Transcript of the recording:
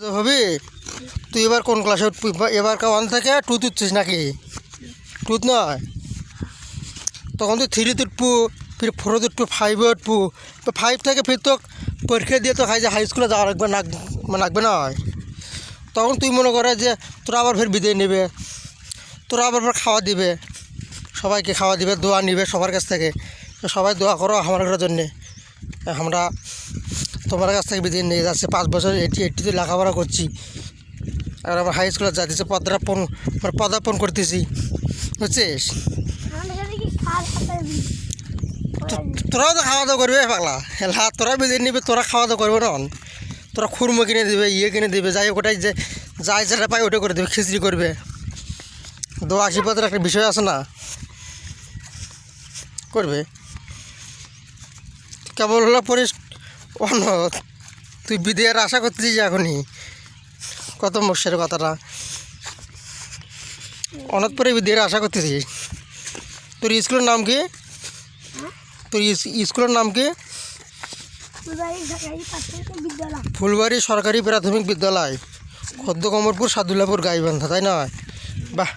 হবি তুই এবার কোন ক্লাসে উঠবি? এবার ওয়ান থেকে টুত উঠছিস নাকি? টুত নয়। তখন তুই থ্রিতে উঠবু, ফির ফোরতে উঠবু ফাইভে উঠবু। তো ফাইভ থেকে ফির তো পরীক্ষা দিয়ে তো হাই যে হাই স্কুলে যাওয়া লাগবে না মানে লাগবে নয় তখন তুই মনে করে যে তোরা আবার ফের বিদায় নেবে। তোরা আবার ফের খাওয়া দিবে। সবাইকে খাওয়া দিবে, দোয়া নিবে সবার কাছ থেকে। সবাই দোয়া করো আমার জন্যে। আমরা তোমার কাছ থেকে বিদায় নিয়ে যাচ্ছে। পাঁচ বছর এটি এটিতে লেখাপড়া করছি। আর আমার হাই স্কুলে যাচ্ছি পদার্পণ মানে পদার্পণ করতেছি। বুঝছিস? তোরাও তো খাওয়া দাওয়া করবে পাগলা। হেলা, তোরা বিদায় নিবে, তোরা খাওয়া দাওয়া করবে না তোরা খুরমো কিনে দিবে ইয়ে কিনে দিবে, যাই ওটাই যে যাই যেটা পাই ওটা করে দেবে, খিচড়ি করবে। দোয়া আশীর্বাদের একটা বিষয় আছে না? করবে। কেবল হলো পরিস অন তুই বিদেয়ের আশা করতেছিস এখনই? কত মুর্শের কথাটা। অনাথ পরে বিদেয়ের আশা করতেছিস? তোর স্কুলের নাম কি? তোর স্কুলের নাম কি? ফুলবাড়ি সরকারি প্রাথমিক বিদ্যালয়। ফুলবাড়ি সরকারি প্রাথমিক বিদ্যালয় খদ্দ কমরপুর সাদুল্লাপুর গাইবান্ধা তাই না? বাহ।